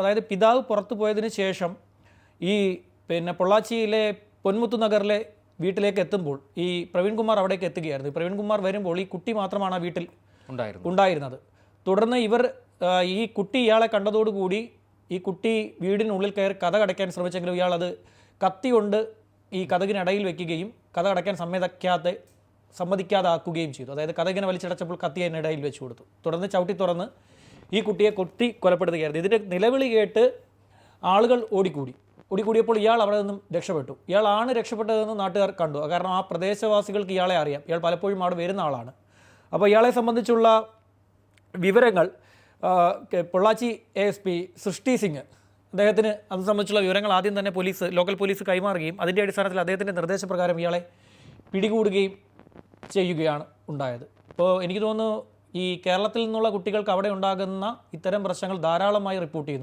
അതായത് പിതാവ് പുറത്തു പോയതിന് ശേഷം ഈ പിന്നെ പൊള്ളാച്ചിയിലെ പൊന്മുത്തു നഗറിലെ വീട്ടിലേക്ക് എത്തുമ്പോൾ ഈ പ്രവീൺകുമാർ അവിടേക്ക് എത്തുകയായിരുന്നു. പ്രവീൺകുമാർ വരുമ്പോൾ ഈ കുട്ടി മാത്രമാണ് ആ വീട്ടിൽ ഉണ്ടായിരുന്നു ഉണ്ടായിരുന്നത്. തുടർന്ന് ഇവർ ഈ കുട്ടി ഇയാളെ കണ്ടതോടുകൂടി ഈ കുട്ടി വീടിനുള്ളിൽ കയറി കഥ കടയ്ക്കാൻ ശ്രമിച്ചെങ്കിലും ഇയാൾ അത് കത്തി കൊണ്ട് ഈ കഥകിനിടയിൽ വെക്കുകയും കഥ കടയ്ക്കാൻ സമ്മതിക്കാതെ സമ്മതിക്കാതാക്കുകയും ചെയ്തു. അതായത് കഥകിനെ വലിച്ചടച്ചപ്പോൾ കത്തി അതിനിടയിൽ വെച്ചു കൊടുത്തു. തുടർന്ന് ചവിട്ടി തുറന്ന് ഈ കുട്ടിയെ കൊത്തി കൊലപ്പെടുത്തുകയായിരുന്നു. ഇതിന്റെ നിലവിളി കേട്ട് ആളുകൾ ഓടിക്കൂടി. ഓടിക്കൂടിയപ്പോൾ ഇയാൾ അവിടെ നിന്നും രക്ഷപ്പെട്ടു. ഇയാളാണ് രക്ഷപ്പെട്ടതെന്ന് നാട്ടുകാർ കണ്ടു. കാരണം ആ പ്രദേശവാസികൾക്ക് ഇയാളെ അറിയാം. ഇയാൾ പലപ്പോഴും അവിടെ വരുന്ന ആളാണ്. അപ്പോൾ ഇയാളെ സംബന്ധിച്ചുള്ള വിവരങ്ങൾ പൊള്ളാച്ചി എ എസ് പി സൃഷ്ടി സിംഗ് അദ്ദേഹത്തിന് അത് സംബന്ധിച്ചുള്ള വിവരങ്ങൾ ആദ്യം തന്നെ പോലീസ് ലോക്കൽ പോലീസ് കൈമാറുകയും അതിന്റെ അടിസ്ഥാനത്തിൽ അദ്ദേഹത്തിന്റെ നിർദ്ദേശപ്രകാരം ഇയാളെ പിടികൂടുകയും ചെയ്യുകയാണ് ഉണ്ടായത്. ഇപ്പോൾ എനിക്ക് തോന്നുന്നു ഈ കേരളത്തിൽ നിന്നുള്ള കുട്ടികൾക്ക് അവിടെ ഉണ്ടാകുന്ന ഇത്തരം പ്രശ്നങ്ങൾ ധാരാളമായി റിപ്പോർട്ട് ചെയ്യുന്നു.